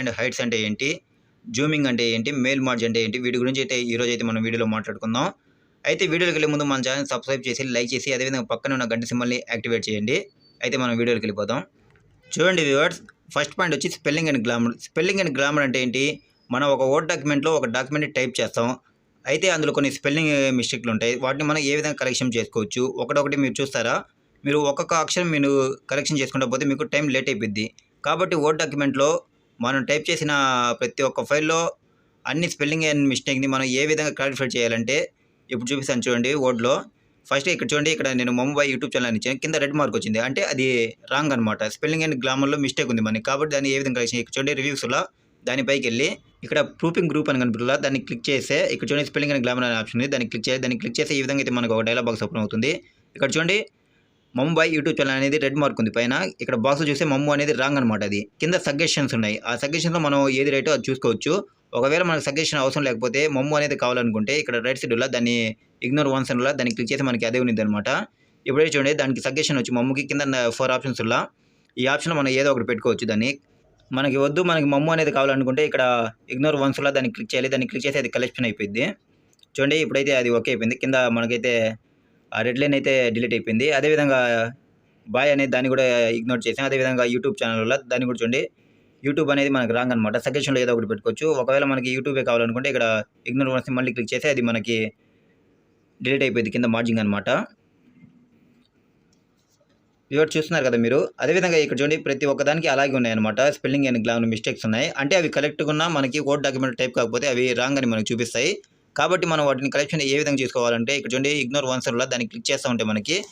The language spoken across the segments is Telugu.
అండ్ హైట్స్ అంటే ఏంటి? జూమింగ్ అంటే ఏంటి? మెయిల్ మార్జ్ అంటే ఏంటి? వీటి గురించి అయితే ఈరోజు అయితే మనం వీడియోలో మాట్లాడుకుందాం. అయితే వీడియోకి వెళ్ళే ముందు మన ఛానల్ సబ్స్క్రైబ్ చేసి లైక్ చేసి అదేవిధంగా పక్కన ఉన్న గంట సింబల్ని యాక్టివేట్ చేయండి. అయితే మనం వీడియోకి వెళ్ళిపోదాం. చూడండి వ్యూవర్స్ ఫస్ట్ పాయింట్ వచ్చి spelling and grammar spelling and grammar అంటే ఏంటి? మనం ఒక ఓట్ డాక్యుమెంట్లో ఒక డాక్యుమెంట్ టైప్ చేస్తాం. అయితే అందులో కొన్ని స్పెల్లింగ్ మిస్టేక్లు ఉంటాయి. వాటిని మనం ఏ విధంగా కరెక్షన్ చేసుకోవచ్చు? ఒకటొకటి మీరు చూస్తారా? మీరు ఒక్కొక్క అక్షరం మీరు కరెక్షన్ చేసుకుంటా పోతే మీకు టైం లేట్ అయిపోద్ది. కాబట్టి ఓట్ డాక్యుమెంట్లో మనం టైప్ చేసిన ప్రతి ఒక్క ఫైల్లో అన్ని స్పెల్లింగ్ అండ్ మిస్టేక్ని మనం ఏ విధంగా క్లారిఫై చేయాలంటే ఇప్పుడు చూపిస్తాను చూడండి ఓడ్లో ఫస్ట్ ఇక్కడ చూడండి ఇక్కడ నేను ముంబై యూట్యూబ్ ఛానల్ ఇచ్చాను. కింద రెడ్ మార్క్ వచ్చింది. అంటే అది రాంగ్ అనమాట స్పెల్లింగ్ అండ్ గ్రామర్లో మిస్టేక్ ఉంది మనకి. కాబట్టి దాన్ని ఏ విధంగా ఇక్కడ చూడండి రివ్యూస్లో దానిపైకి వెళ్ళి ఇక్కడ ప్రూఫింగ్ గ్రూప్ అని కనిపిస్తుందా దాన్ని క్లిక్ చేస్తే ఇక్కడ చూడండి స్పెల్లింగ్ అండ్ గ్లామర్ అనే ఆప్షన్ ఉంది. దాన్ని క్లిక్ చేసి దాన్ని క్లిక్ చేస్తే ఈ విధంగా అయితే మనకు ఒక డైలాగ్ బాక్స్ ఓపెన్ అవుతుంది. ఇక్కడ చూడండి ముంబై యూట్యూబ్ ఛానల్ అనేది రెడ్ మార్క్ ఉంది. పైన ఇక్కడ బాక్స్ చూస్తే మమ్ము అనేది రాంగ్ అనమాట అది. కింద సజెషన్స్ ఉన్నాయి. ఆ సజెషన్లో మనం ఏది రైటో అది చూసుకోవచ్చు. ఒకవేళ మనకు సజెషన్ అవసరం లేకపోతే మమ్ము అనేది కావాలనుకుంటే ఇక్కడ రైట్ సైడ్లో దాన్ని ఇగ్నోర్ వన్స్ అన్లో దాన్ని క్లిక్ చేసి మనకి అదే ఉంది అనమాట ఇప్పుడే చూడండి దానికి సజెషన్ వచ్చి మమ్ముకి కింద ఫోర్ ఆప్షన్స్ ఈ ఆప్షన్ మనం ఏదో ఒకటి పెట్టుకోవచ్చు దాన్ని. మనకి వద్దు మనకి మమ్ము అనేది కావాలనుకుంటే ఇక్కడ ఇగ్నోర్ వన్స్లో దాన్ని క్లిక్ చేయాలి. దాన్ని క్లిక్ చేసి అది కలెక్షన్ అయిపోయింది చూడండి ఇప్పుడైతే అది ఓకే అయిపోయింది. కింద మనకైతే రెడ్ లైన్ అయితే డిలీట్ అయిపోయింది. అదేవిధంగా బాయ్ అనేది దాన్ని కూడా ఇగ్నోర్ చేసాం అదేవిధంగా యూట్యూబ్ ఛానల్ వల్ల దాన్ని కూడా చూడండి. యూట్యూబ్ అనేది మనకు రాంగ్ అనమాట సజెషన్లో ఏదో ఒకటి పెట్టుకోవచ్చు. ఒకవేళ మనకి యూట్యూబే కావాలనుకుంటే ఇక్కడ ఇగ్నోర్ వన్స్ మళ్ళీ క్లిక్ చేస్తే అది మనకి డిలీట్ అయిపోయింది కింద మార్జింగ్ అనమాట ఇవాడు చూస్తున్నారు కదా మీరు? అదేవిధంగా ఇక్కడ చూడండి ప్రతి ఒక్కదానికి అలాగే ఉన్నాయన్నమాట. స్పెల్లింగ్ అండ్ గ్లామర్ మిస్టేక్స్ ఉన్నాయి. అంటే అవి కరెక్ట్గా ఉన్నా మనకి కోడ్ డాక్యుమెంట్ టైప్ కాకపోతే అవి రాంగ్ అని మనకు చూపిస్తాయి. కాబట్టి మనం వాటిని కలెక్షన్ ఏ విధంగా చేసుకోవాలంటే ఇక్కడ చూడండి ఇగ్నోర్ వన్సర్లో దాన్ని క్లిక్ చేస్తూ ఉంటే మనకి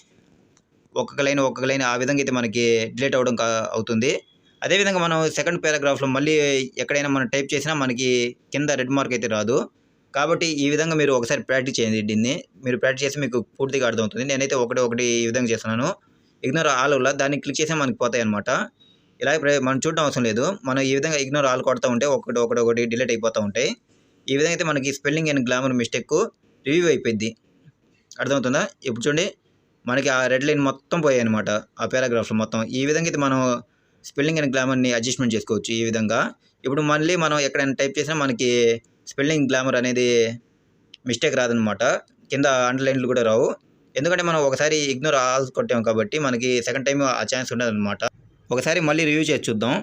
ఒక్కొక్క లైన్ ఒక్కొక్క లైన్ ఆ విధంగా అయితే మనకి డిలీట్ అవ్వడం కా- అవుతుంది. అదేవిధంగా మనం సెకండ్ పారాగ్రాఫ్లో మళ్ళీ ఎక్కడైనా మనం టైప్ చేసినా మనకి కింద రెడ్ మార్క్ అయితే రాదు. కాబట్టి ఈ విధంగా మీరు ఒకసారి ప్రాక్టీస్ చేయండి దీన్ని. మీరు ప్రాక్టీస్ చేస్తే మీకు పూర్తిగా అర్థమవుతుంది. నేనైతే ఒకటి ఒకటి ఈ విధంగా చేస్తున్నాను. ఇగ్నోర్ ఆల్ వల్ల దాన్ని క్లిక్ చేస్తే మనకి పోతాయి అనమాట ఇలా మనం చూడడం అవసరం లేదు. మనం ఈ విధంగా ఇగ్నోర్ ఆల్ కొడతా ఉంటే ఒకటి ఒకటి ఒకటి డిలీట్ అయిపోతూ ఉంటాయి. ఈ విధంగా అయితే మనకి spelling and glamour mistake review అయిపోయింది అర్థమవుతుందా? ఇప్పుడు చూడండి మనకి ఆ రెడ్ లైన్ మొత్తం పోయాయి అనమాట ఆ పారాగ్రాఫ్లో మొత్తం. ఈ విధంగా అయితే మనం స్పెల్లింగ్ అండ్ గ్లామర్ని అడ్జస్ట్మెంట్ చేసుకోవచ్చు ఈ విధంగా. ఇప్పుడు మళ్ళీ మనం ఎక్కడైనా టైప్ చేసినా మనకి స్పెల్లింగ్ గ్లామర్ అనేది మిస్టేక్ రాదనమాట కింద అండర్లైన్లు కూడా రావు. ఎందుకంటే మనం ఒకసారి ఇగ్నోర్ ఆల్స్ కొట్టాం కాబట్టి మనకి సెకండ్ టైం ఆ ఛాన్స్ ఉండదన్నమాట. ఒకసారి మళ్ళీ రివ్యూ చేసి చూద్దాం.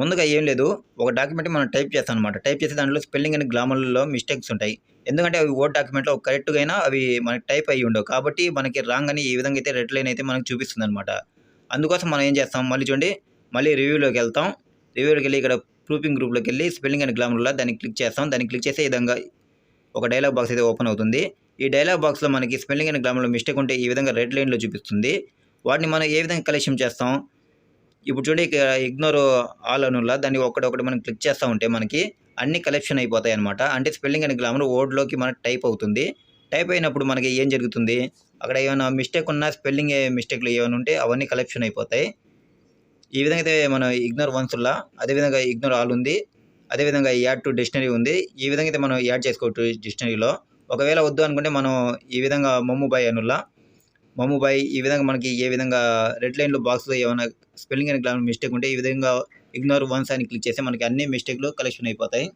ముందుగా ఏం లేదు ఒక డాక్యుమెంట్ మనం టైప్ చేస్తాం అనమాట టైప్ చేసే దాంట్లో స్పెల్లింగ్ అండ్ గ్రామర్లో మిస్టేక్స్ ఉంటాయి. ఎందుకంటే అవి ఓట్ డాక్యుమెంట్లో కరెక్ట్గా అయినా అవి మనకి టైప్ అయ్యి ఉండవు. కాబట్టి మనకి రాంగ్ అని ఈ విధంగా అయితే రెడ్ లైన్ అయితే మనకు చూపిస్తుంది అనమాట అందుకోసం మనం ఏం చేస్తాం? మళ్ళీ చూడండి. మళ్ళీ రివ్యూలోకి వెళ్తాం. రివ్యూలోకి వెళ్ళి ఇక్కడ ప్రూఫింగ్ గ్రూప్లోకి వెళ్ళి స్పెల్లింగ్ అండ్ గ్రామర్లో దాన్ని క్లిక్ చేస్తాం. దాన్ని క్లిక్ చేసే విధంగా ఒక డైలాగ్ బాక్స్ అయితే ఓపెన్ అవుతుంది. ఈ డైలాగ్ బాక్స్లో మనకి స్పెల్లింగ్ అండ్ గ్రామర్లో మిస్టేక్ ఉంటే ఈ విధంగా రెడ్ లైన్లో చూపిస్తుంది. వాటిని మనం ఏ విధంగా కలెక్షన్ చేస్తాం? ఇప్పుడు చూడండి ఇక్కడ ఇగ్నోర్ ఆల్ అనులా దాన్ని ఒకటొకటి మనం క్లిక్ చేస్తూ ఉంటే మనకి అన్ని కలెక్షన్ అయిపోతాయి అనమాట అంటే స్పెల్లింగ్ అండ్ గ్రామర్ ఓడ్లోకి మనకి టైప్ అవుతుంది. టైప్ అయినప్పుడు మనకి ఏం జరుగుతుంది? అక్కడ ఏమైనా మిస్టేక్ ఉన్నా స్పెల్లింగ్ మిస్టేక్లు ఏమైనా ఉంటే అవన్నీ కలెక్షన్ అయిపోతాయి. ఈ విధంగా అయితే మనం ఇగ్నోర్ వన్స్లా అదేవిధంగా ఇగ్నోర్ ఆల్ ఉంది. అదేవిధంగా యాడ్ టు డిక్షనరీ ఉంది. ఈ విధంగా అయితే మనం యాడ్ చేసుకోవచ్చు డిక్షనరీలో ఒకవేళ వద్దు అనుకుంటే మనం ఈ విధంగా మమ్ము బాయ్ అనుల్లా మమ్ము బాయ్ ఈ విధంగా మనకి ఏ విధంగా రెడ్ లైన్లో బాక్స్లో ఏమైనా స్పెల్లింగ్ అండ్ గ్రామర్ మిస్టేక్ ఉంటే ఈ విధంగా ఇగ్నోర్ వన్స్ అని క్లిక్ చేస్తే మనకి అన్ని మిస్టేక్లు కలెక్షన్ అయిపోతాయి.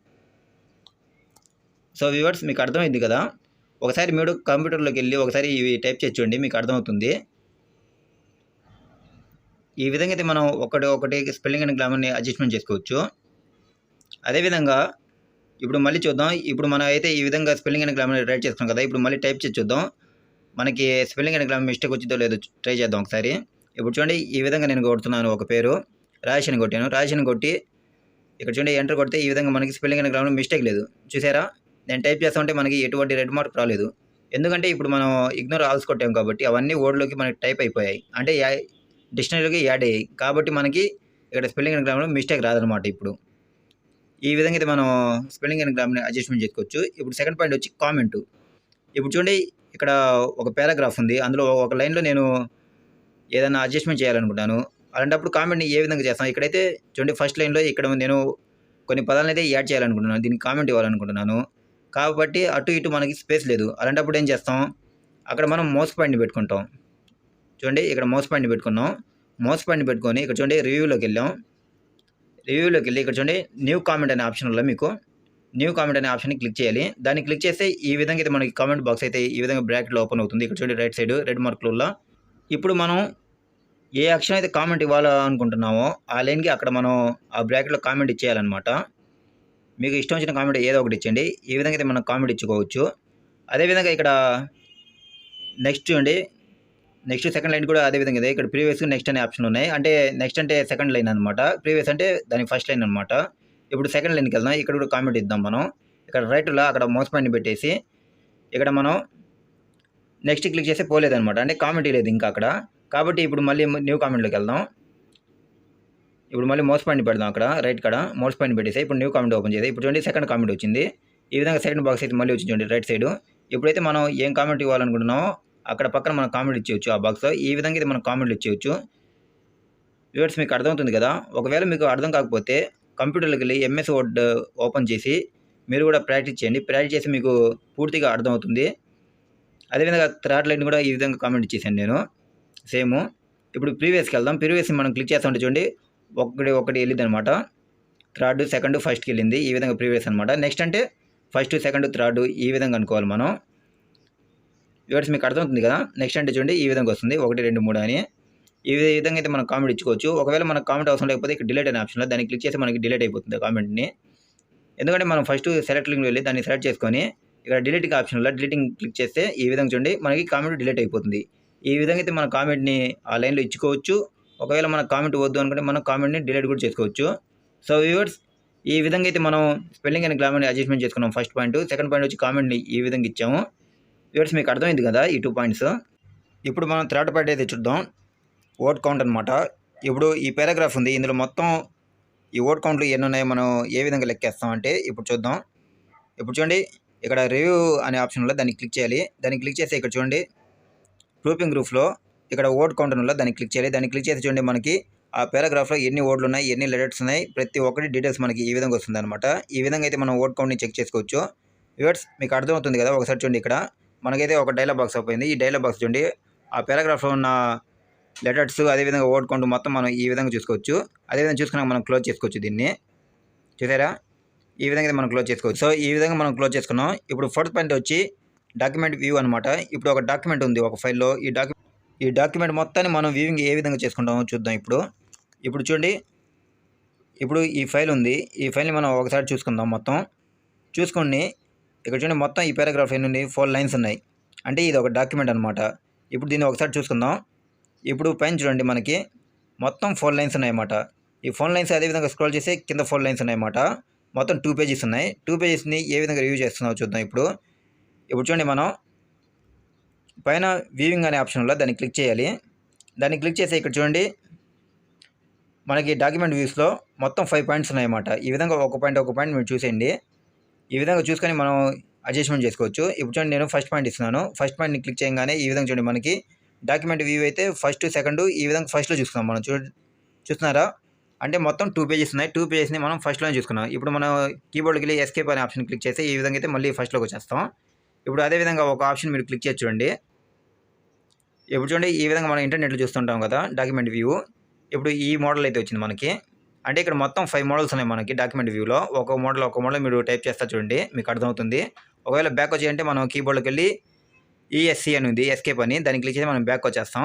సో వ్యూవర్స్ మీకు అర్థమైంది కదా? ఒకసారి మీరు కంప్యూటర్లోకి వెళ్ళి ఒకసారి ఇవి టైప్ చేసి చూడండి మీకు అర్థమవుతుంది. ఈ విధంగా అయితే మనం ఒకటి ఒకటి స్పెల్లింగ్ అండ్ గ్రామర్ని అడ్జస్ట్మెంట్ చేసుకోవచ్చు. అదేవిధంగా ఇప్పుడు మళ్ళీ చూద్దాం. ఇప్పుడు మనం అయితే ఈ విధంగా స్పెల్లింగ్ అండ్ గ్రామర్ రైట్ చేసుకున్నాం కదా ఇప్పుడు మళ్ళీ టైప్ చేసి చూద్దాం. మనకి స్పెల్లింగ్ అండ్ గ్రామర్ మిస్టేక్ వచ్చిందో లేదో ట్రై చేద్దాం ఒకసారి. ఇప్పుడు చూడండి ఈ విధంగా నేను కొడుతున్నాను ఒక పేరు. రాజేష్ కొట్టాను. రాజేష్ కొట్టి ఇక్కడ చూడండి ఎంటర్ కొడితే ఈ విధంగా మనకి స్పెల్లింగ్ అండ్ గ్రామర్ మిస్టేక్ లేదు. చూసారా? నేను టైప్ చేస్తామంటే మనకి ఎటువంటి రెడ్ మార్క్ రాలేదు. ఎందుకంటే ఇప్పుడు మనం ఇగ్నోర్ ఆల్స్ కొట్టాం కాబట్టి అవన్నీ ఓడ్లోకి మనకి టైప్ అయిపోయాయి. అంటే డిక్షనరీలోకి యాడ్ అయ్యాయి. కాబట్టి మనకి ఇక్కడ స్పెల్లింగ్ అండ్ గ్రామర్ మిస్టేక్ రాదనమాట ఇప్పుడు. ఈ విధంగా అయితే మనం స్పెల్లింగ్ అండ్ గ్రామర్ని అడ్జస్ట్మెంట్ చేసుకోవచ్చు. ఇప్పుడు సెకండ్ పాయింట్ వచ్చి కామెంట్ ఇప్పుడు చూడండి ఇక్కడ ఒక పారాగ్రాఫ్ ఉంది. అందులో ఒక లైన్లో నేను ఏదైనా అడ్జస్ట్మెంట్ చేయాలనుకుంటాను. అలాంటప్పుడు కామెంట్ని ఏ విధంగా చేస్తాను? ఇక్కడైతే చూడండి ఫస్ట్ లైన్లో ఇక్కడ నేను కొన్ని పదాలను అయితే యాడ్ చేయాలనుకుంటున్నాను. దీనికి కామెంట్ ఇవ్వాలనుకుంటున్నాను. కాబట్టి అటు ఇటు మనకి స్పేస్ లేదు. అలాంటప్పుడు ఏం చేస్తాం? అక్కడ మనం మౌస్ పాయింట్ని పెట్టుకుంటాం. చూడండి ఇక్కడ మౌస్ పాయింట్ని పెట్టుకున్నాం. మౌస్ పాయింట్ని పెట్టుకొని ఇక్కడ చూడండి రివ్యూలోకి వెళ్ళాం. రివ్యూలోకి వెళ్ళి ఇక్కడ చూడండి న్యూ కామెంట్ అనే ఆప్షన్ వల్ల మీకు? న్యూ కామెంట్ అనే ఆప్షన్ క్లిక్ చేయాలి. దాన్ని క్లిక్ చేస్తే ఈ విధంగా అయితే మనకి కామెంట్ బాక్స్ అయితే ఈ విధంగా బ్రాకెట్లో ఓపెన్ అవుతుంది. ఇక్కడ చూడండి రైట్ సైడ్ రెడ్ మార్కులలో ఇప్పుడు మనం ఏ అక్షరం అయితే కామెంట్ ఇవ్వాలనుకుంటున్నామో ఆ లైన్కి అక్కడ మనం ఆ బ్రాకెట్లో కామెంట్ ఇచ్చేయాలన్నమాట. మీకు ఇష్టం వచ్చిన కామెంట్ ఏదో ఒకటి ఇచ్చండి ఈ విధంగా అయితే మనం కామెంట్ ఇచ్చుకోవచ్చు. అదేవిధంగా ఇక్కడ నెక్స్ట్ చూడండి. నెక్స్ట్ సెకండ్ లైన్ కూడా అదే విధంగా ఇక్కడ ప్రీవియస్ నెక్స్ట్ అనే ఆప్షన్ ఉన్నాయి. అంటే నెక్స్ట్ అంటే సెకండ్ లైన్ అనమాట ప్రీవియస్ అంటే దాని ఫస్ట్ లైన్ అనమాట ఇప్పుడు సెకండ్ లైన్కి వెళ్దాం. ఇక్కడ కూడా కామెంట్ ఇద్దాం మనం. ఇక్కడ రైట్లో అక్కడ మౌస్ పాయింట్ పెట్టేసి ఇక్కడ మనం నెక్స్ట్ క్లిక్ చేస్తే పోలేదనమాట అంటే కామెంట్ లేదు ఇంకా అక్కడ. కాబట్టి ఇప్పుడు మళ్ళీ న్యూ కామెంట్లోకి వెళ్దాం. ఇప్పుడు మళ్ళీ మౌస్ పాయింట్ పెడదాం అక్కడ రైట్ కాడ. మౌస్ పాయింట్ పెట్టేసి ఇప్పుడు న్యూ కామెంట్ ఓపెన్ చేసి ఇప్పుడు చూడండి సెకండ్ కామెంట్ వచ్చింది. ఈ విధంగా సెకండ్ బాక్స్ అయితే మళ్ళీ వచ్చింది చూడండి రైట్ సైడ్ ఇప్పుడైతే మనం ఏం కామెంట్ ఇవ్వాలనుకుంటున్నామో అక్కడ పక్కన మనం కామెంట్ ఇచ్చేయచ్చు ఆ బాక్స్లో ఈ విధంగా అయితే మనం కామెంట్లు ఇచ్చేయచ్చు. వ్యూవర్స్ మీకు అర్థమవుతుంది కదా? ఒకవేళ మీకు అర్థం కాకపోతే కంప్యూటర్లోకి వెళ్ళి ఎంఎస్ వర్డ్ ఓపెన్ చేసి మీరు కూడా ప్రాక్టీస్ చేయండి. ప్రాక్టీస్ చేసి మీకు పూర్తిగా అర్థమవుతుంది. అదేవిధంగా థర్డ్ లైన్ కూడా ఈ విధంగా కామెంట్ చేశాను నేను. సేమ్. ఇప్పుడు ప్రీవియస్కి వెళ్దాం. ప్రీవియస్ మనం క్లిక్ చేస్తామంటే చూడండి ఒకటి ఒకటి వెళ్ళింది అనమాట థర్డ్ సెకండ్ ఫస్ట్కి వెళ్ళింది. ఈ విధంగా ప్రీవియస్ అనమాట. నెక్స్ట్ అంటే ఫస్ట్ సెకండ్ థర్డ్ ఈ విధంగా అనుకోవాలి మనం. వ్యూవర్స్ మీకు అర్థమవుతుంది కదా? నెక్స్ట్ అంటే చూడండి ఈ విధంగా వస్తుంది. ఒకటి రెండు మూడు అని. ఈ విధంగా అయితే మనం కామెంట్ ఇచ్చుకోవచ్చు. ఒకవేళ మనకు కామెంట్ అవసరం లేకపోతే ఇక్కడ డిలీట్ అనే ఆప్షన్లో దాన్ని క్లిక్ చేస్తే మనకి డిలీట్ అయిపోతుంది కామెంట్ని ఎందుకంటే మనం ఫస్ట్ సెలెక్ట్ లింక్ వెళ్ళి దాన్ని సెలెక్ట్ చేసుకొని ఇక్కడ డిలీటింగ్ ఆప్షన్లో డిలీటింగ్ క్లిక్ చేస్తే ఈ విధంగా చూడండి మనకి కామెంట్ డిలీట్ అయిపోతుంది. ఈ విధంగా అయితే మన కామెంట్ని ఆ లైన్లో ఇచ్చుకోవచ్చు. ఒకవేళ మన కామెంట్ వద్దు అనుకుంటే మనం కామెంట్ని డిలీట్ కూడా చేసుకోవచ్చు. సో వ్యూవర్స్ ఈ విధంగా అయితే మనం స్పెల్లింగ్ అండ్ గ్రామర్ని అడ్జస్ట్మెంట్ చేసుకున్నాం ఫస్ట్ పాయింట్ సెకండ్ పాయింట్ వచ్చి కామెంట్ని ఈ విధంగా ఇచ్చాము. వ్యూవర్స్ మీకు అర్థమైంది కదా ఈ టూ పాయింట్స్ ఇప్పుడు మనం థర్డ్ పాయింట్ అయితే చూద్దాం. ఓట్ కౌంట్ అనమాట ఇప్పుడు ఈ పారాగ్రాఫ్ ఉంది. ఇందులో మొత్తం ఈ ఓట్ కౌంట్లు ఎన్ని ఉన్నాయో మనం ఏ విధంగా లెక్కేస్తామంటే ఇప్పుడు చూద్దాం. ఇప్పుడు చూడండి ఇక్కడ రివ్యూ అనే ఆప్షన్లో దాన్ని క్లిక్ చేయాలి. దాన్ని క్లిక్ చేసి ఇక్కడ చూడండి గ్రూపింగ్ గ్రూప్లో ఇక్కడ ఓట్ కౌంటర్లో దాన్ని క్లిక్ చేయాలి. దాన్ని క్లిక్ చేసి చూడండి మనకి ఆ పారాగ్రాఫ్లో ఎన్ని ఓట్లు ఉన్నాయి ఎన్ని లెటర్స్ ఉన్నాయి ప్రతి ఒక్కటి డీటెయిల్స్ మనకి ఈ విధంగా వస్తుంది అనమాట ఈ విధంగా అయితే మనం ఓట్ కౌంట్ని చెక్ చేసుకోవచ్చు. వివర్స్ మీకు అర్థమవుతుంది కదా ఒకసారి చూడండి ఇక్కడ. మనకైతే ఒక డైలాగ్ బాక్స్ అయిపోయింది. ఈ డైలాగ్ బాక్స్ చూడండి ఆ పారాగ్రాఫ్లో ఉన్న లెటర్స్ అదేవిధంగా ఓట్ మొత్తం మనం ఈ విధంగా చూసుకోవచ్చు. అదేవిధంగా చూసుకున్నాక మనం క్లోజ్ చేసుకోవచ్చు దీన్ని. చూసారా? ఈ విధంగా మనం క్లోజ్ చేసుకోవచ్చు. సో ఈ విధంగా మనం క్లోజ్ చేసుకున్నాం. ఇప్పుడు ఫోర్త్ పాయింట్ వచ్చి డాక్యుమెంట్ వ్యూ అనమాట ఇప్పుడు ఒక డాక్యుమెంట్ ఉంది ఒక ఫైల్లో. ఈ డాక్యుమెంట్ ఈ డాక్యుమెంట్ మొత్తాన్ని మనం వ్యూవింగ్ ఏ విధంగా చేసుకుంటామో చూద్దాం ఇప్పుడు. ఇప్పుడు చూడండి. ఇప్పుడు ఈ ఫైల్ ఉంది. ఈ ఫైల్ని మనం ఒకసారి చూసుకుందాం మొత్తం. చూసుకోండి. ఇక్కడ చూడండి మొత్తం ఈ పారాగ్రాఫ్ ఎన్ని ఉంది ఫోర్ లైన్స్ ఉన్నాయి. అంటే ఇది ఒక డాక్యుమెంట్ అనమాట ఇప్పుడు దీన్ని ఒకసారి చూసుకుందాం. ఇప్పుడు పైన చూడండి మనకి మొత్తం ఫోర్ లైన్స్ ఉన్నాయన్నమాట. ఈ ఫోన్ లైన్స్ అదేవిధంగా స్క్రోల్ చేసి కింద ఫోర్ లైన్స్ ఉన్నాయన్నమాట. మొత్తం టూ పేజెస్ ఉన్నాయి. టూ పేజెస్ని ఏ విధంగా రివ్యూ చేస్తున్నావు చూద్దాం ఇప్పుడు. ఇప్పుడు చూడండి మనం పైన వ్యూవింగ్ అనే ఆప్షన్లో దాన్ని క్లిక్ చేయాలి. దాన్ని క్లిక్ చేసి ఇక్కడ చూడండి. మనకి డాక్యుమెంట్ వ్యూస్లో మొత్తం ఫైవ్ పాయింట్స్ ఉన్నాయన్నమాట. ఈ విధంగా ఒక పాయింట్ ఒక పాయింట్ మీరు చూసేయండి. ఈ విధంగా చూసుకొని మనం అడ్జస్ట్మెంట్ చేసుకోవచ్చు. ఇప్పుడు చూడండి నేను ఫస్ట్ పాయింట్ ఇస్తున్నాను. ఫస్ట్ పాయింట్ని క్లిక్ చేయగానే ఈ విధంగా చూడండి మనకి డాక్యుమెంట్ వ్యూ అయితే ఫస్ట్ సెకండ్ ఈ విధంగా ఫస్ట్లో చూసుకున్నాం మనం. చూ చూస్తున్నారా? అంటే మొత్తం టూ పేజెస్ ఉన్నాయి. టూ పేజెస్ని మనం ఫస్ట్లోనే చూసుకున్నాం. ఇప్పుడు మనం కీబోర్డ్కి వెళ్ళి ఎస్కేప్ అనే ఆప్షన్ క్లిక్ చేస్తే ఈ విధంగా అయితే మళ్ళీ ఫస్ట్లోకి వచ్చేస్తాం. ఇప్పుడు అదే విధంగా ఒక ఆప్షన్ మీరు క్లిక్ చేసి చూడండి. ఇప్పుడు చూడండి ఈ విధంగా మనం ఇంటర్నెట్లో చూస్తుంటాం కదా డాక్యుమెంట్ వ్యూ ఇప్పుడు ఈ మోడల్ అయితే వచ్చింది మనకి. అంటే ఇక్కడ మొత్తం ఫైవ్ మోడల్స్ ఉన్నాయి మనకి డాక్యుమెంట్ వ్యూలో ఒక మోడల్ ఒక మోడల్ మీరు టైప్ చేస్తా చూడండి మీకు అర్థమవుతుంది. ఒకవేళ బ్యాక్ వచ్చేయంటే మనం కీబోర్డ్కి వెళ్ళి ఈఎస్సి అని ఉంది ఎస్కేప్ అని దాన్ని క్లిక్ చేసి మనం బ్యాక్ వచ్చేస్తాం.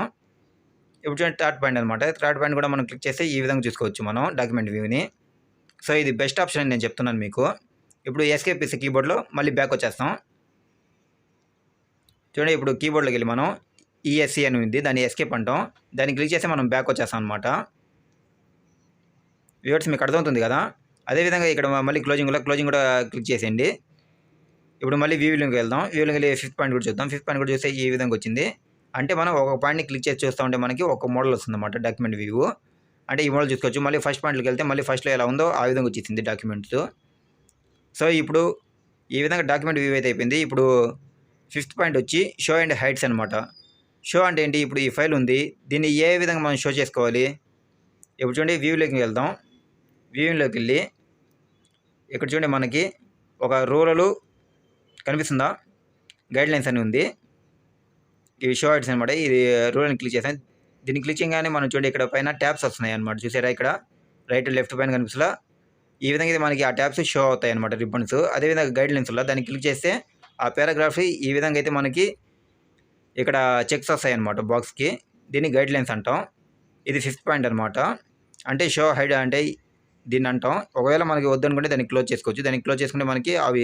ఇప్పుడు చూడండి థర్డ్ పాయింట్ అనమాట థర్డ్ పాయింట్ కూడా మనం క్లిక్ చేస్తే ఈ విధంగా చూసుకోవచ్చు మనం డాక్యుమెంట్ వ్యూని సో ఇది బెస్ట్ ఆప్షన్ అని నేను చెప్తున్నాను మీకు. ఇప్పుడు ఎస్కేప్ ఇస్తే కీబోర్డ్లో మళ్ళీ బ్యాక్ వచ్చేస్తాం. చూడండి ఇప్పుడు కీబోర్డ్లోకి వెళ్ళి మనం ఈఎస్సీ అని ఉంది దాన్ని ఎస్కేప్ అంటాం. దాన్ని క్లిక్ చేస్తే మనం బ్యాక్ వచ్చేస్తాం అనమాట వ్యూవర్స్ మీకు అర్థమవుతుంది కదా? అదేవిధంగా ఇక్కడ మళ్ళీ క్లోజింగ్లో క్లోజింగ్ కూడా క్లిక్ చేసేయండి. ఇప్పుడు మళ్ళీ వ్యూలోకి వెళ్దాం. వ్యూ వెళ్ళి ఫిఫ్త్ పాయింట్ కూడా చూద్దాం. ఫిఫ్త్ పాయింట్ కూడా చూస్తే ఈ విధంగా వచ్చింది. అంటే మనం ఒక పాయింట్ని క్లిక్ చేసి చూస్తూ ఉంటే మనకి ఒక మోడల్ వస్తుందన్నమాట డాక్యుమెంట్ వ్యూ అంటే ఈ మోడల్ చూసుకోవచ్చు. మళ్ళీ ఫస్ట్ పాయింట్కి వెళ్తే మళ్ళీ ఫస్ట్లో ఎలా ఉందో ఆ విధంగా వచ్చేసింది డాక్యుమెంట్స్ సో ఇప్పుడు ఈ విధంగా డాక్యుమెంట్ వ్యూ అయితే అయిపోయింది. ఇప్పుడు ఫిఫ్త్ పాయింట్ వచ్చి షో అండ్ హైట్స్ అనమాట షో అంటే ఏంటి? ఇప్పుడు ఈ ఫైల్ ఉంది. దీన్ని ఏ విధంగా మనం షో చేసుకోవాలి? ఇప్పుడు చూడండి వ్యూలోకి వెళ్దాం. వ్యూలోకి వెళ్ళి ఇక్కడ చూడండి మనకి ఒక రూరల్ కనిపిస్తుందా? గైడ్ లైన్స్ అని ఉంది. ఇవి షో ఐడ్స్ అనమాట ఇది రూరల్ని క్లిక్ చేసాను దీన్ని క్లిక్ చేయగానే మనం చూడండి ఇక్కడ పైన ట్యాబ్స్ వస్తున్నాయి అనమాట చూసారా ఇక్కడ? రైట్ లెఫ్ట్ పైన కనిపిస్తులా ఈ విధంగా అయితే మనకి ఆ ట్యాబ్స్ షో అవుతాయి అనమాట రిబ్బన్స్ అదేవిధంగా గైడ్ లైన్స్లో దాన్ని క్లిక్ చేస్తే ఆ పారాగ్రాఫ్ ఈ విధంగా అయితే మనకి ఇక్కడ చెక్స్ వస్తాయి అనమాట బాక్స్కి దీన్ని గైడ్ లైన్స్ అంటాం. ఇది ఫిఫ్త్ పాయింట్ అనమాట అంటే షో హైడ్ అంటే దీన్ని అంటాం. ఒకవేళ మనకి వద్దనుకుంటే దాన్ని క్లోజ్ చేసుకోవచ్చు. దాన్ని క్లోజ్ చేసుకుంటే మనకి అవి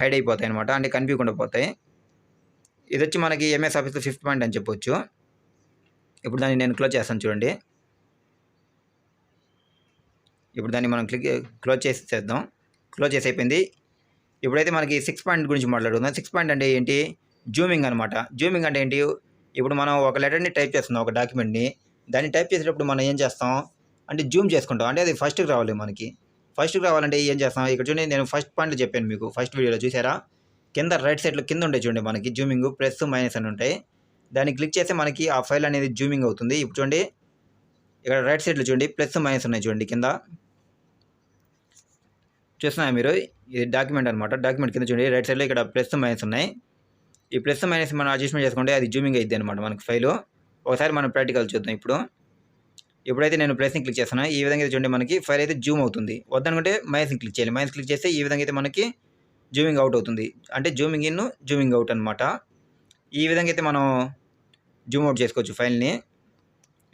హైడ్ అయిపోతాయి అనమాట అంటే కనిపించకుండా పోతాయి. ఇది వచ్చి మనకి ఎంఎస్ ఆఫీస్లో ఫిఫ్త్ పాయింట్ అని చెప్పొచ్చు. ఇప్పుడు దాన్ని నేను క్లోజ్ చేస్తాను చూడండి. ఇప్పుడు దాన్ని మనం క్లిక్ క్లోజ్ చేసి చేద్దాం. క్లోజ్ చేసి అయిపోయింది. ఇప్పుడైతే మనకి సిక్స్ పాయింట్ గురించి మాట్లాడుకుందాం. సిక్స్ పాయింట్ అంటే ఏంటి? జూమింగ్ అనమాట జూమింగ్ అంటే ఏంటి? ఇప్పుడు మనం ఒక లెటర్ని టైప్ చేస్తున్నాం ఒక డాక్యుమెంట్ని. దాన్ని టైప్ చేసేటప్పుడు మనం ఏం చేస్తాం? అంటే జూమ్ చేసుకుంటాం. అంటే అది ఫస్ట్కి రావాలి మనకి. ఫస్ట్కి రావాలంటే ఏం చేస్తాం? ఇక్కడ చూడండి నేను ఫస్ట్ పాయింట్ చెప్పాను మీకు. ఫస్ట్ వీడియోలో చూసారా? కింద రైట్ సైడ్లో కింద ఉండే చూడండి మనకి జూమింగ్ ప్లస్ మైనస్ అని ఉంటాయి. దాన్ని క్లిక్ చేస్తే మనకి ఆ ఫైల్ అనేది జూమింగ్ అవుతుంది. ఇప్పుడు చూడండి ఇక్కడ రైట్ సైడ్లో చూడండి ప్లస్ మైనస్ ఉన్నాయి చూడండి కింద. చూస్తున్నారా మీరు? ఇది డాక్యుమెంట్ అనమాట డాక్యుమెంట్ కింద చూడండి రైట్ సైడ్లో ఇక్కడ ప్లస్ మైనస్ ఉన్నాయి. ఈ ప్లస్ మైనస్ మనం అడ్జస్ట్మెంట్ చేసుకుంటే అది జూమింగ్ అయింది అనమాట మనకి ఫైలు ఒకసారి మనం ప్రాక్టికల్ చూద్దాం ఇప్పుడు. ఎప్పుడైతే నేను ప్లేస్ని క్లిక్ చేస్తాను ఈ విధంగా అయితే చూడండి మనకి ఫైల్ అయితే జూమ్ అవుతుంది. వద్దనుకుంటే మైనస్ని క్లిక్ చేయాలి. మైనస్ క్లిక్ చేస్తే ఈ విధంగా అయితే మనకి జూమింగ్ అవుట్ అవుతుంది. అంటే జూమింగ్ ఇన్ జూమింగ్ అవుట్ అనమాట ఈ విధంగా అయితే మనం జూమ్ అవుట్ చేసుకోవచ్చు ఫైల్ని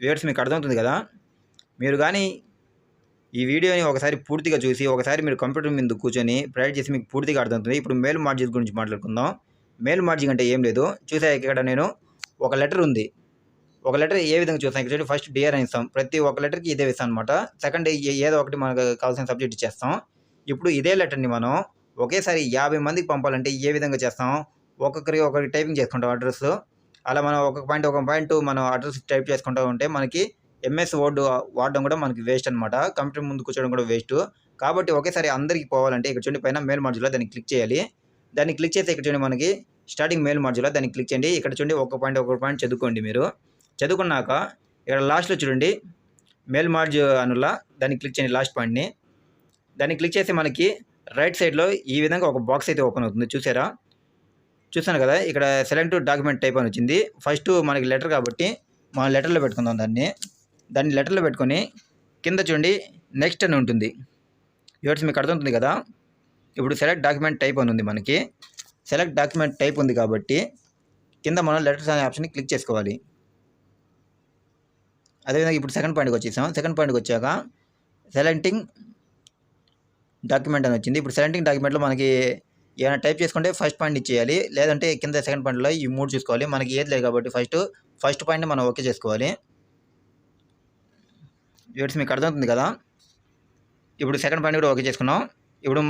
వ్యూవర్స్ మీకు అర్థమవుతుంది కదా? మీరు కానీ ఈ వీడియోని ఒకసారి పూర్తిగా చూసి ఒకసారి మీరు కంప్యూటర్ మీద కూర్చొని ప్రాక్టీస్ చేసి మీకు పూర్తిగా అర్థమవుతుంది. ఇప్పుడు మేల్ మార్జిన్ గురించి మాట్లాడుకుందాం. మేల్ మార్జింగ్ అంటే ఏం లేదు. చూసా ఇక్కడ నేను ఒక లెటర్ ఉంది. ఒక లెటర్ ఏ విధంగా చూస్తాం? ఇక్కడ ఫస్ట్ డిఆర్ అని ఇస్తాం ప్రతి ఒక్క లెటర్కి ఇదే ఇస్తాం అనమాట సెకండ్ ఏదో ఒకటి మనకు కావాల్సిన సబ్జెక్ట్ ఇచ్చేస్తాం. ఇప్పుడు ఇదే లెటర్ని మనం ఒకేసారి యాభై మందికి పంపాలంటే ఏ విధంగా చేస్తాం? ఒక్కొక్కరికి ఒకరికి టైపింగ్ చేసుకుంటాం అడ్రస్. అలా మనం ఒక పాయింట్ ఒక పాయింట్ మనం అడ్రస్ టైప్ చేసుకుంటూ ఉంటే మనకి ఎంఎస్ వర్డ్ వాడడం కూడా మనకి వేస్ట్ అనమాట కంప్యూటర్ ముందు కూర్చోవడం కూడా వేస్ట్ కాబట్టి ఒకేసారి అందరికీ పోవాలంటే ఇక్కడ చూడండి పైన మెయిల్ మార్జిన్లో దాన్ని క్లిక్ చేయాలి. దాన్ని క్లిక్ చేస్తే ఇక్కడ చూడండి మనకి స్టార్టింగ్ మెయిల్ మార్జిన్లో దాన్ని క్లిక్ చేయండి. ఇక్కడ చూడండి ఒక పాయింట్ ఒక పాయింట్ చదువుకోండి మీరు. చదువుకున్నాక ఇక్కడ లాస్ట్లో చూడండి మెయిల్ మార్జ్ అనులా దాన్ని క్లిక్ చేయండి లాస్ట్ పాయింట్ని. దాన్ని క్లిక్ చేసి మనకి రైట్ సైడ్లో ఈ విధంగా ఒక బాక్స్ అయితే ఓపెన్ అవుతుంది. చూసారా? చూసాను కదా ఇక్కడ సెలెక్ట్ డాక్యుమెంట్ టైప్ అని వచ్చింది. ఫస్ట్ మనకి లెటర్ కాబట్టి మనం లెటర్లో పెట్టుకుందాం దాన్ని. దాన్ని లెటర్లో పెట్టుకొని కింద చూడండి నెక్స్ట్ అని ఉంటుంది. యూట్స్ మీకు అర్థమవుతుంది కదా? ఇప్పుడు సెలెక్ట్ డాక్యుమెంట్ టైప్ అని ఉంది మనకి. సెలెక్ట్ డాక్యుమెంట్ టైప్ ఉంది కాబట్టి కింద మనం లెటర్స్ అనే ఆప్షన్ క్లిక్ చేసుకోవాలి. అదేవిధంగా ఇప్పుడు సెకండ్ పాయింట్కి వచ్చేసాం. సెకండ్ పాయింట్కి వచ్చాక సెలెక్టింగ్ డాక్యుమెంట్ అని వచ్చింది. ఇప్పుడు సెలెక్టింగ్ డాక్యుమెంట్లో మనకి ఏమైనా టైప్ చేసుకుంటే ఫస్ట్ పాయింట్ ఇచ్చేయాలి. లేదంటే కింద సెకండ్ పాయింట్లో ఈ మూడు చూసుకోవాలి. మనకి ఏది లేదు కాబట్టి ఫస్ట్ ఫస్ట్ పాయింట్ మనం ఓకే చేసుకోవాలి. ఇవ్వట్స్ మీకు అర్థమవుతుంది కదా? ఇప్పుడు సెకండ్ పాయింట్ కూడా ఓకే చేసుకున్నాం. ఇప్పుడు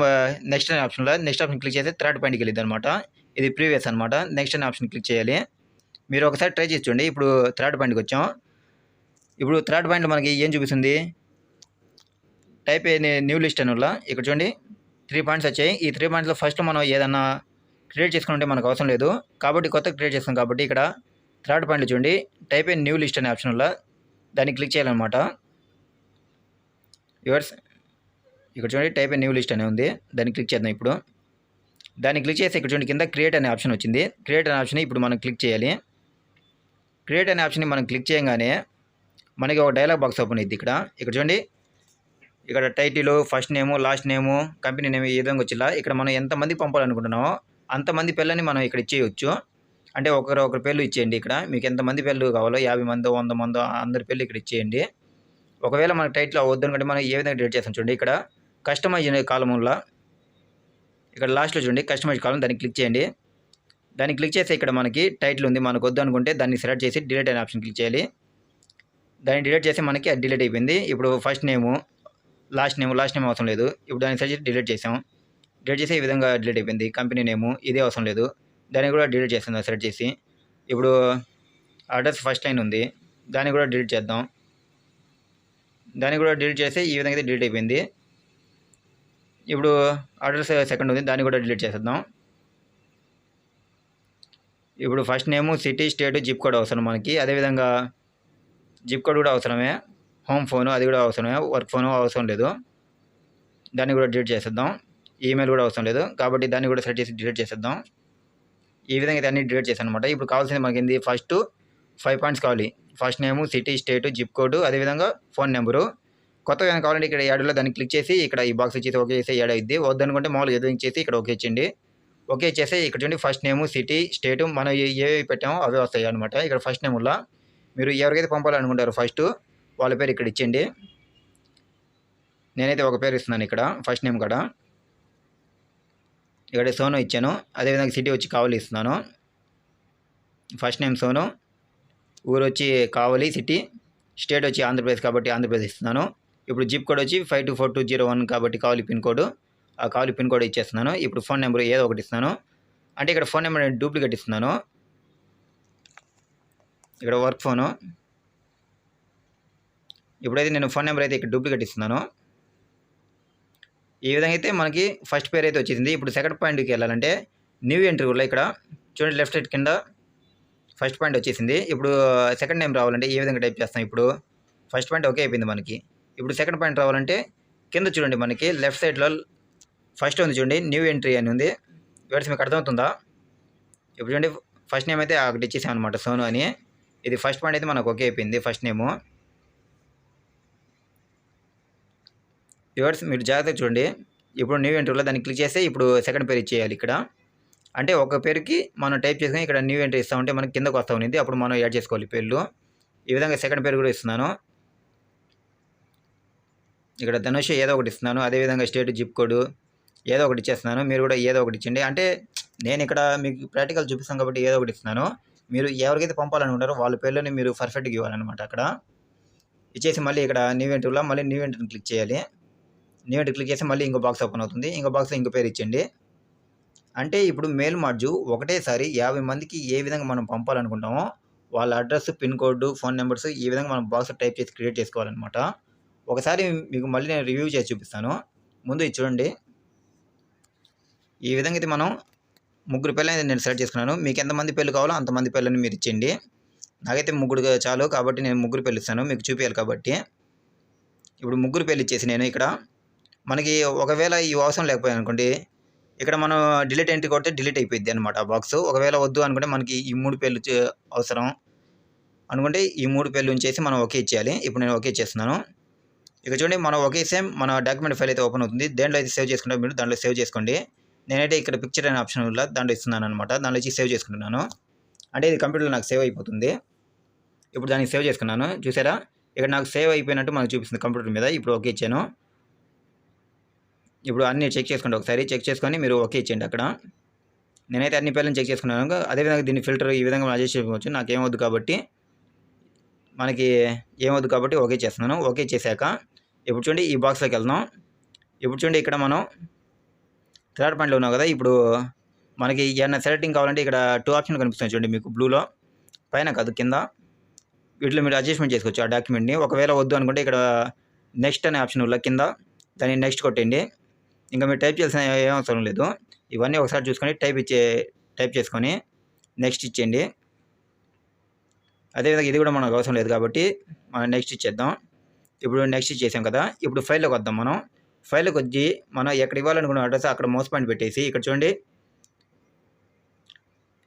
నెక్స్ట్ అనే ఆప్షన్లో నెక్స్ట్ ఆప్షన్ క్లిక్ చేస్తే థర్డ్ పాయింట్కి వెళ్ళింది అనమాట ఇది ప్రీవియస్ అనమాట నెక్స్ట్ అనే ఆప్షన్ క్లిక్ చేయాలి. మీరు ఒకసారి ట్రై చేసి చూడండి. ఇప్పుడు థర్డ్ పాయింట్కి వచ్చాం. ఇప్పుడు థర్డ్ పాయింట్ మనకి ఏం చూపిస్తుంది? టైప్ న్యూ లిస్ట్ అని ఇక్కడ చూడండి. త్రీ పాయింట్స్ వచ్చాయి. ఈ త్రీ పాయింట్స్లో ఫస్ట్ మనం ఏదన్నా క్రియేట్ చేసుకుంటే మనకు అవసరం లేదు. కాబట్టి కొత్త క్రియేట్ చేస్తాం కాబట్టి ఇక్కడ థర్డ్ పాయింట్లో చూడండి. టైప్ ఏ న్యూ లిస్ట్ అనే ఆప్షన్ వల్ల దాన్ని క్లిక్ చేయాలన్నమాట. యువర్స్ ఇక్కడ చూడండి. టైప్ ఏ న్యూ లిస్ట్ అనే ఉంది. దాన్ని క్లిక్ చేద్దాం ఇప్పుడు. దాన్ని క్లిక్ చేసి ఇక్కడ చూడండి. కింద క్రియేట్ అనే ఆప్షన్ వచ్చింది. క్రియేట్ అనే ఆప్షన్ ఇప్పుడు మనం క్లిక్ చేయాలి. క్రియేట్ అనే ఆప్షన్ని మనం క్లిక్ చేయగానే మనకి ఒక డైలాగ్ బాక్స్ ఓపెన్ అయింది ఇక్కడ. ఇక్కడ చూడండి. ఇక్కడ title first name last name company name ఈ విధంగా వచ్చిలా ఇక్కడ మనం ఎంతమంది పంపాలనుకుంటున్నామో అంతమంది పిల్లని మనం ఇక్కడ ఇచ్చేయచ్చు. అంటే ఒకరు ఒకరి పేర్లు ఇచ్చేయండి ఇక్కడ. మీకు ఎంతమంది పేర్లు కావాలో యాభై మందో వంద మందో అందరి పేర్లు ఇక్కడ ఇచ్చేయండి. ఒకవేళ మన టైటిల్ వద్దనుకుంటే మనం ఏ విధంగా డేట్ చేస్తాం చూడండి ఇక్కడ. కస్టమైజ్ కాలంలో ఇక్కడ లాస్ట్లో చూడండి కస్టమైజ్ కాలం దాన్ని క్లిక్ చేయండి. దాన్ని క్లిక్ చేస్తే ఇక్కడ మనకి టైటిల్ ఉంది. మనకు వద్దు అనుకుంటే దాన్ని సెలెక్ట్ చేసి డిలీట్ అనే ఆప్షన్ క్లిక్ చేయాలి. దాన్ని డిలీట్ చేస్తే మనకి అది డిలీట్ అయిపోయింది. ఇప్పుడు first name last name last name అవసరం లేదు. ఇప్పుడు దాన్ని సర్చ్ డిలీట్ చేసాం. డిలీట్ చేసి ఈ విధంగా డిలీట్ అయిపోయింది. కంపెనీ నేము ఇదే అవసరం లేదు. దాన్ని కూడా డిలీట్ చేస్తాం సెలెక్ట్ చేసి. ఇప్పుడు అడ్రస్ ఫస్ట్ లైన్ ఉంది. దాన్ని కూడా డిలీట్ చేద్దాం. దాన్ని కూడా డిలీట్ చేస్తే ఈ విధంగా అయితే డిలీట్ అయిపోయింది. ఇప్పుడు అడ్రస్ సెకండ్ ఉంది. దాన్ని కూడా డిలీట్ చేసేద్దాం. ఇప్పుడు first name city state zip code అవసరం మనకి. అదేవిధంగా జిప్ కోడ్ కూడా అవసరమే హోమ్ ఫోను అది కూడా అవసరమే వర్క్ ఫోను అవసరం లేదు. దాన్ని కూడా డిలీట్ చేసేద్దాం. ఈమెయిల్ కూడా అవసరం లేదు. కాబట్టి దాన్ని కూడా సెలెక్ట్ చేసి డిలీట్ చేసేద్దాం. ఈ విధంగా అయితే అన్ని డిలీట్ చేశాను అనమాట ఇప్పుడు కావాల్సింది మనకి ఏంది ఫస్ట్ ఫైవ్ పాయింట్స్ కావాలి. First name city state zip code అదేవిధంగా ఫోన్ నెంబరు. కొత్తగా ఏమైనా కావాలంటే ఇక్కడ యాడ్లో దాన్ని క్లిక్ చేసి ఇక్కడ ఈ బాక్స్ ఇచ్చేసి ఓకే చేసి యాడ్ అయింది వద్దనుకుంటే మామూలుగా ఏదో చేసి ఇక్కడ ఓకే ఇచ్చేయండి. ఓకే చేసి ఇక్కడ చూడండి ఫస్ట్ నేమ్ సిటీ స్టేట్ మనం ఏ- పెట్టామో అవే వస్తాయి అనమాట ఇక్కడ ఫస్ట్ నేమ్లో మీరు ఎవరికైతే పంపాలనుకుంటారో ఫస్ట్ వాళ్ళ పేరు ఇక్కడ ఇచ్చేయండి. నేనైతే ఒక పేరు ఇస్తున్నాను ఇక్కడ ఫస్ట్ నేమ్ కూడా. ఇక్కడ సోను ఇచ్చాను. అదేవిధంగా సిటీ వచ్చి కావలి ఇస్తున్నాను. First name Sonu. ఊరు వచ్చి కావలి సిటీ స్టేట్ వచ్చి ఆంధ్రప్రదేశ్ కాబట్టి ఆంధ్రప్రదేశ్ ఇస్తున్నాను. ఇప్పుడు జిప్ కోడ్ వచ్చి five two four two zero one కాబట్టి కావాలి పిన్ కోడ్. ఆ కావాలి పిన్ కోడ్ ఇచ్చేస్తున్నాను. ఇప్పుడు ఫోన్ నెంబర్ ఏదో ఒకటి ఇస్తున్నాను. అంటే ఇక్కడ ఫోన్ నెంబర్ నేను డూప్లికేట్ ఇస్తున్నాను. ఇక్కడ వర్క్ ఫోను ఇప్పుడైతే నేను ఫోన్ నెంబర్ అయితే ఇక్కడ డూప్లికేట్ ఇస్తున్నాను. ఈ విధంగా అయితే మనకి ఫస్ట్ పేరు అయితే వచ్చింది ఇప్పుడు సెకండ్ పాయింట్కి వెళ్ళాలంటే న్యూ ఎంట్రీలో ఇక్కడ. చూడండి లెఫ్ట్ సైడ్ కింద ఫస్ట్ పాయింట్ వచ్చేసింది. ఇప్పుడు uh, సెకండ్ నేమ్ రావాలంటే ఏ విధంగా టైప్ చేస్తాం ఇప్పుడు? ఫస్ట్ పాయింట్ ఓకే అయిపోయింది మనకి. ఇప్పుడు సెకండ్ పాయింట్ రావాలంటే కింద చూడండి మనకి లెఫ్ట్ సైడ్లో ఫస్ట్ ఉంది చూడండి న్యూ ఎంట్రీ అని ఉంది. వర్డ్స్ మీకు అర్థమవుతుందా? ఇప్పుడు చూడండి ఫస్ట్ నేమ్ అయితే అక్కడ ఇచ్చేసాం అనమాట సోను అని. ఇది ఫస్ట్ పాయింట్ అయితే మనకు ఓకే అయిపోయింది. ఫస్ట్ నేము యువర్స్ మీరు జాగ్రత్తగా చూడండి. ఇప్పుడు న్యూ ఎంట్రీలో దాన్ని క్లిక్ చేస్తే ఇప్పుడు సెకండ్ పేరు ఇచ్చేయాలి ఇక్కడ. అంటే ఒక పేరుకి మనం టైప్ చేసుకుని ఇక్కడ న్యూ ఎంట్రీ ఇస్తామంటే మనకి కిందకు వస్తూ ఉంది అప్పుడు మనం యాడ్ చేసుకోవాలి పేర్లు. ఈ విధంగా సెకండ్ పేరు కూడా ఇస్తున్నాను. ఇక్కడ ధనుష్ ఏదో ఒకటి ఇస్తున్నాను. అదేవిధంగా స్టేట్ జిప్ కోడ్ ఏదో ఒకటి ఇచ్చేస్తున్నాను. మీరు కూడా ఏదో ఒకటి ఇచ్చండి అంటే నేను ఇక్కడ మీకు ప్రాక్టికల్ చూపిస్తాను కాబట్టి ఏదో ఒకటి ఇస్తున్నాను. మీరు ఎవరికైతే పంపాలనుకుంటారో వాళ్ళ పేర్లని మీరు పర్ఫెక్ట్గా ఇవ్వాలన్నమాట అక్కడ. ఇచ్చేసి మళ్ళీ ఇక్కడ న్యూ ఎంట్రీలో మళ్ళీ న్యూ ఎంట్రీని క్లిక్ చేయాలి. న్యూ ఎంట్రీ క్లిక్ చేసి మళ్ళీ ఇంకో బాక్స్ ఓపెన్ అవుతుంది. ఇంకో బాక్స్లో ఇంకో పేరు ఇచ్చండి అంటే ఇప్పుడు మెయిల్ మార్జు ఒకటేసారి యాభై మందికి ఏ విధంగా మనం పంపాలనుకుంటామో వాళ్ళ address pin code phone numbers ఈ విధంగా మనం బాక్స్ టైప్ చేసి క్రియేట్ చేసుకోవాలన్నమాట. ఒకసారి మీకు మళ్ళీ నేను రివ్యూ చేసి చూపిస్తాను. ముందు ఇది చూడండి. ఈ విధంగా అయితే మనం ముగ్గురు పిల్లలు నేను సెలెక్ట్ చేసుకున్నాను. మీకు ఎంతమంది పెళ్ళి కావాలో అంతమంది పిల్లల్ని మీరు ఇచ్చేయండి. నాకైతే ముగ్గురు చాలు కాబట్టి నేను ముగ్గురు పెళ్ళి ఇస్తాను. మీకు చూపించాలి కాబట్టి. ఇప్పుడు ముగ్గురు పెళ్ళి ఇచ్చేసి నేను ఇక్కడ. మనకి ఒకవేళ ఈ అవసరం లేకపోయాయి అనుకోండి ఇక్కడ మనం డిలీట్ ఎంట్రీ కొడితే డిలీట్ అయిపోయింది అనమాట ఆ బాక్స్. ఒకవేళ వద్దు అనుకుంటే మనకి ఈ మూడు పేర్లు చే- అవసరం. అనుకుంటే ఈ మూడు పేర్లు ఉంచేసి మనం ఓకే ఇచ్చేయాలి. ఇప్పుడు నేను ఓకే చేస్తున్నాను ఇక చూడండి మనం ఒకే సేమ్ మన డాక్యుమెంట్ ఫైల్ అయితే ఓపెన్ అవుతుంది. దేంట్లో అయితే సేవ్ చేసుకుంటే మీరు దాంట్లో సేవ్ చేసుకోండి. నేనైతే ఇక్కడ పిక్చర్ అనే ఆప్షన్ వల్ల దాంట్లో ఇస్తున్నాను అనమాట దాంట్లో వచ్చి సేవ్ చేసుకుంటున్నాను. అంటే ఇది కంప్యూటర్లో నాకు సేవ్ అయిపోతుంది. ఇప్పుడు దానికి సేవ్ చేసుకున్నాను. చూసారా? ఇక్కడ నాకు సేవ్ అయిపోయినట్టు మనకు చూపిస్తుంది కంప్యూటర్ మీద. ఇప్పుడు ఓకే ఇచ్చాను. ఇప్పుడు అన్నీ చెక్ చేసుకోండి ఒకసారి. చెక్ చేసుకొని మీరు ఓకే ఇచ్చేయండి అక్కడ. నేనైతే అన్ని పేర్లను చెక్ చేసుకున్నాను. అదేవిధంగా దీన్ని ఫిల్టర్ ఈ విధంగా మనం అడ్జస్ట్ చేసుకోవచ్చు నాకు ఏమవుద్దు కాబట్టి మనకి ఏమవుద్దు కాబట్టి ఓకే చేస్తున్నాను. ఓకే చేశాక ఇప్పుడు చూడండి ఈ బాక్స్లోకి వెళ్దాం. ఇప్పుడు చూడండి ఇక్కడ మనం థర్డ్ పాయింట్లో ఉన్నావు కదా ఇప్పుడు మనకి ఏమైనా సెలెక్టింగ్ కావాలంటే ఇక్కడ టూ ఆప్షన్ కనిపిస్తుంది చూడండి మీకు బ్లూలో పైన కాదు కింద. వీటిలో మీరు అడ్జస్ట్మెంట్ చేసుకోవచ్చు ఆ డాక్యుమెంట్ని ఒకవేళ వద్దు అనుకుంటే ఇక్కడ నెక్స్ట్ అనే ఆప్షన్ ఉల్ల కింద. దాన్ని నెక్స్ట్ కొట్టండి ఇంకా మీరు టైప్ చేయాల్సిన ఏం అవసరం లేదు. ఇవన్నీ ఒకసారి చూసుకొని టైప్ ఇచ్చే టైప్ చేసుకొని నెక్స్ట్ ఇచ్చేయండి. అదేవిధంగా ఇది కూడా మనకు అవసరం లేదు కాబట్టి మనం నెక్స్ట్ ఇచ్చేద్దాం. ఇప్పుడు నెక్స్ట్ ఇచ్చేసాం కదా ఇప్పుడు ఫైల్లోకి వద్దాం మనం. ఫైల్కి వచ్చి మనం ఎక్కడ ఇవ్వాలనుకున్న అడ్రస్ అక్కడ మోస్ పాయింట్ పెట్టేసి ఇక్కడ చూడండి.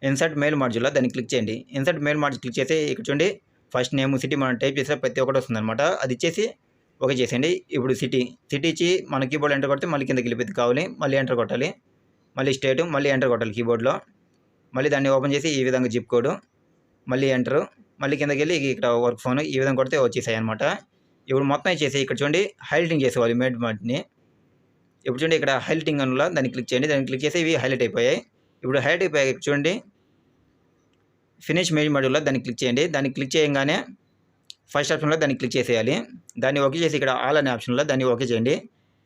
ఇన్సర్ట్ మెయిల్ మార్జిల్లో దాన్ని క్లిక్ చేయండి. ఇన్సర్ట్ మెయిల్ మార్జిల్ క్లిక్ చేసి ఇక్కడ చూడండి. ఫస్ట్ నేమ్ సిటీ మనం టైప్ చేస్తే ప్రతి ఒక్కటి వస్తుందన్నమాట అది ఇచ్చేసి ఓకే చేసేయండి. ఇప్పుడు సిటీ సిటీ ఇచ్చి మన కీబోర్డ్ ఎంటర్ కొడితే మళ్ళీ కిందకి వెళ్ళిపోతే కావాలి. మళ్ళీ ఎంటర్ కొట్టాలి. మళ్ళీ స్టేట్ మళ్ళీ ఎంటర్ కొట్టాలి కీబోర్డ్లో. మళ్ళీ దాన్ని ఓపెన్ చేసి ఈ విధంగా జిప్ కోడ్. మళ్ళీ ఎంటర్. మళ్ళీ కిందకి వెళ్ళి ఇక్కడ వర్క్ ఫోన్ ఈ విధంగా కొడితే వచ్చేసాయి అనమాట ఇప్పుడు మొత్తం చేసి ఇక్కడ చూడండి హైలైటింగ్ చేసేవాళ్ళు మేడ్ మార్ట్ని ఇప్పుడు చూడండి ఇక్కడ హైలైటింగ్ అనులా దాన్ని క్లిక్ చేయండి. దాన్ని క్లిక్ చేసి ఇవి హైలైట్ అయిపోయాయి. ఇప్పుడు హైలైట్ అయిపోయాయి. చూడండి ఫినిష్ మెయిల్ మాడ్యూల్లో దాన్ని క్లిక్ చేయండి. దాన్ని క్లిక్ చేయగానే ఫస్ట్ ఆప్షన్లో దాన్ని క్లిక్ చేసేయాలి. దాన్ని ఓకే చేసి ఇక్కడ ఆల్ అనే ఆప్షన్లో దాన్ని ఓకే చేయండి.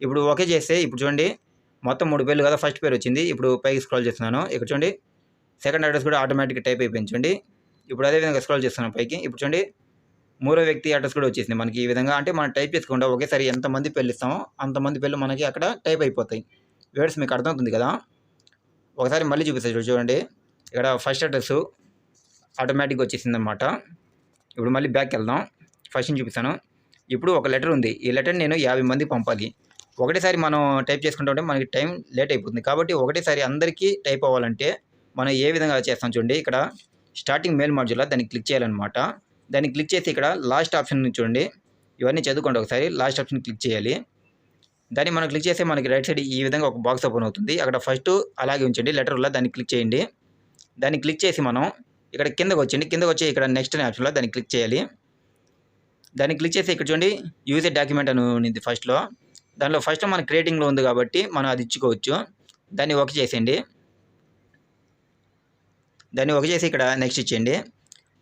ఇప్పుడు ఓకే చేస్తే ఇప్పుడు చూడండి మొత్తం మూడు పేర్లు కదా ఫస్ట్ పేరు వచ్చింది. ఇప్పుడు పైకి స్క్రాల్ చేస్తున్నాను. ఇక్కడ చూడండి సెకండ్ అడ్రస్ కూడా ఆటోమేటిక్గా టైప్ అయిపోయింది చూడండి. ఇప్పుడు అదేవిధంగా స్క్రాల్ చేస్తున్నాను పైకి. ఇప్పుడు చూడండి మూడో వ్యక్తి అడ్రస్ కూడా వచ్చేసింది. మనకి ఈ విధంగా అంటే మనం టైప్ చేసుకుంటా ఒకేసారి ఎంతమంది పెళ్ళిస్తామో అంతమంది పెళ్ళి మనకి అక్కడ టైప్ అయిపోతాయి. వేర్డ్స్ మీకు అర్థమవుతుంది కదా? ఒకసారి మళ్ళీ చూపిస్తాను చూడండి. ఇక్కడ ఫస్ట్ అడ్రస్ ఆటోమేటిక్గా వచ్చేసింది అనమాట ఇప్పుడు మళ్ళీ బ్యాక్ వెళ్దాం. ఫస్ట్ నుంచి చూపిస్తాను. ఇప్పుడు ఒక లెటర్ ఉంది. ఈ లెటర్ నేను యాభై మందికి పంపాలి. ఒకటేసారి మనం టైప్ చేసుకుంటూ ఉంటే మనకి టైం లేట్ అయిపోతుంది. కాబట్టి ఒకటేసారి అందరికీ టైప్ అవ్వాలంటే మనం ఏ విధంగా చేస్తాం చూడండి. ఇక్కడ స్టార్టింగ్ మెయిల్ మాడ్యూల్లో దాన్ని క్లిక్ చేయాలన్నమాట. దాన్ని క్లిక్ చేసి ఇక్కడ లాస్ట్ ఆప్షన్ చూడండి. ఇవన్నీ చదువుకోండి ఒకసారి. లాస్ట్ ఆప్షన్ క్లిక్ చేయాలి. దాన్ని మనం క్లిక్ చేస్తే మనకి రైట్ సైడ్ ఈ విధంగా ఒక బాక్స్ ఓపెన్ అవుతుంది. అక్కడ ఫస్ట్ అలాగే ఉంచండి. లెటర్లో దాన్ని క్లిక్ చేయండి. దాన్ని క్లిక్ చేసి మనం ఇక్కడ కిందకు వచ్చండి కిందకు వచ్చి ఇక్కడ నెక్స్ట్ అనే ఆప్షన్లో దాన్ని క్లిక్ చేయాలి. దాన్ని క్లిక్ చేసి ఇక్కడ చూడండి. యూజర్ డాక్యుమెంట్ అని ఉంది ఫస్ట్లో దానిలో ఫస్ట్ మన క్రియేటింగ్లో ఉంది కాబట్టి మనం అది ఇచ్చుకోవచ్చు. దాన్ని ఓకే చేసేయండి. దాన్ని ఒక చేసి ఇక్కడ నెక్స్ట్ ఇచ్చేయండి.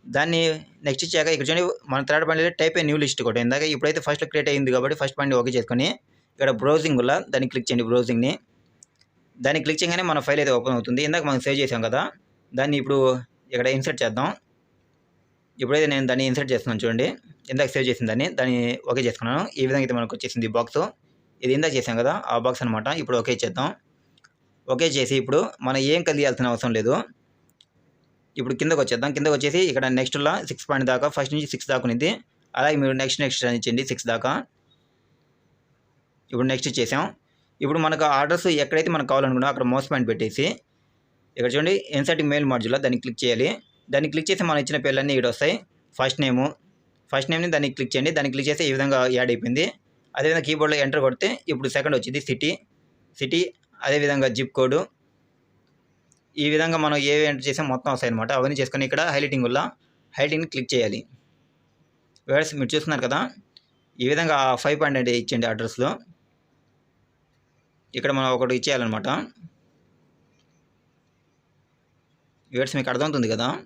దాన్ని నెక్స్ట్ ఇచ్చాక ఇక్కడ చూడండి మన third point type a new list కూడా. ఇందాక ఇప్పుడైతే ఫస్ట్ క్రియేట్ అయింది కాబట్టి ఫస్ట్ పాయింట్ ఓకే చేసుకొని ఇక్కడ బ్రౌజింగ్ వల్ల దాన్ని క్లిక్ చేయండి బ్రౌజింగ్ని దాన్ని క్లిక్ చేయగానే మన ఫైల్ అయితే ఓపెన్ అవుతుంది. ఇందాక మనం సేవ్ చేసాం కదా దాన్ని ఇప్పుడు ఇక్కడ ఇన్సర్ట్ చేద్దాం. ఇప్పుడైతే నేను దాన్ని ఇన్సర్ట్ చేస్తున్నాను చూడండి. ఇందాక సేవ్ చేసిన దాన్ని దాన్ని ఓకే చేసుకున్నాను. ఈ విధంగా అయితే మనకు వచ్చేసింది ఈ బాక్స్ ఇది ఇందాక చేసాం కదా ఆ బాక్స్ అనమాట ఇప్పుడు ఓకే చేద్దాం. ఓకే చేసి ఇప్పుడు మనం ఏం కలియాల్సిన అవసరం లేదు. ఇప్పుడు కిందకు వచ్చేద్దాం. కిందకు వచ్చేసి ఇక్కడ నెక్స్ట్లో సిక్స్ పాయింట్ దాకా ఫస్ట్ నుంచి సిక్స్ దాకా ఉంది అలాగే మీరు నెక్స్ట్ నెక్స్ట్ అని సిక్స్ దాకా. ఇప్పుడు నెక్స్ట్ చేసాం ఇప్పుడు మనకు ఆర్డర్స్ ఎక్కడైతే మనకు కావాలనుకున్నా అక్కడ మౌస్ పాయింట్ పెట్టేసి ఇక్కడ చూడండి ఇన్సర్ట్ మెయిల్ మాడ్యూల్లో దాన్ని క్లిక్ చేయాలి. దాన్ని క్లిక్ చేసి మనం ఇచ్చిన పేర్లన్నీ ఇక్కడ వస్తాయి. ఫస్ట్ నేము ఫస్ట్ నేమ్ని దాన్ని క్లిక్ చేయండి. దాన్ని క్లిక్ చేస్తే ఈ విధంగా యాడ్ అయిపోయింది. అదేవిధంగా కీబోర్డ్లో ఎంటర్ కొడితే ఇప్పుడు సెకండ్ వచ్చింది సిటీ సిటీ అదేవిధంగా జిప్ కోడ్ ఈ విధంగా మనం ఏవి ఎంటర్ చేసాం మొత్తం వస్తాయి అనమాట అవన్నీ చేసుకొని ఇక్కడ హైలైటింగ్ వల్ల హైలైటింగ్ క్లిక్ చేయాలి. వేర్స్ మీరు చూస్తున్నారు కదా ఈ విధంగా ఫైవ్ పాయింట్ అంటే ఇచ్చేయండి అడ్రస్లో ఇక్కడ మనం ఒకటి ఇచ్చేయాలన్నమాట. వేర్స్ మీకు అర్థమవుతుంది కదా?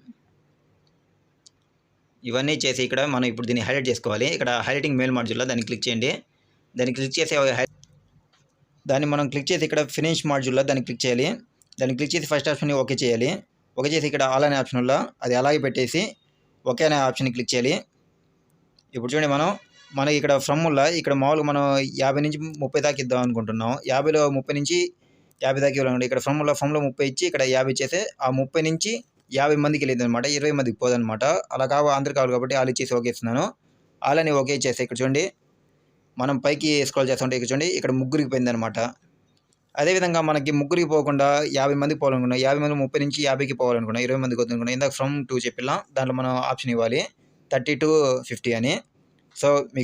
ఇవన్నీ చేసి ఇక్కడ మనం ఇప్పుడు దీన్ని హైలైట్ చేసుకోవాలి. ఇక్కడ హైలైటింగ్ మెయిల్ మాడ్యూల్లో దాన్ని క్లిక్ చేయండి. దాన్ని క్లిక్ చేసే హై- దాన్ని మనం క్లిక్ చేసి ఇక్కడ ఫినిష్ మాడ్యూల్లో దాన్ని క్లిక్ చేయాలి. దాన్ని క్లిక్ చేసి ఫస్ట్ ఆప్షన్ని ఓకే చేయాలి. ఓకే చేసి ఇక్కడ ఆల్ అనే ఆప్షన్లో అది అలాగే పెట్టేసి ఓకే అనే ఆప్షన్ క్లిక్ చేయాలి. ఇప్పుడు చూడండి మనం మనకి ఇక్కడ ఫ్రమ్ వల్ల ఇక్కడ మామూలుగా మనం యాభై నుంచి ముప్పై దాకా ఇద్దాం అనుకుంటున్నాం. యాభైలో ముప్పై నుంచి యాభై దాకా ఇవ్వాలనుకుంటే ఇక్కడ ఫ్రమ్లో ఫ్రమ్లో ముప్పై ఇచ్చి ఇక్కడ యాభై చేస్తే ఆ ముప్పై నుంచి యాభై మందికి వెళ్ళేది అనమాట ఇరవై మందికి పోదనమాట అలా కావు అందరు కావాలి కాబట్టి ఆలు ఇచ్చేసి ఓకే ఇస్తున్నాను. ఆలని ఓకే చేస్తే ఇక్కడ చూడండి మనం పైకి స్క్రోల్ చేస్తుంటే ఇక్కడ చూడండి ఇక్కడ ముగ్గురికి పోయిందనమాట అదేవిధంగా మనకి ముగ్గురికి పోకుండా యాభై మందికి పోవాలనుకున్నాం యాభై మంది ముప్పై నుంచి యాభైకి పోవాలనుకున్నాం ఇరవై మందికి వద్దనుకున్నాం ఇందాక ఫ్రమ్ టూ చెప్పిలా దాంట్లో మనం ఆప్షన్ ఇవ్వాలి. థర్టీ టు ఫిఫ్టీ అని. సో మీకు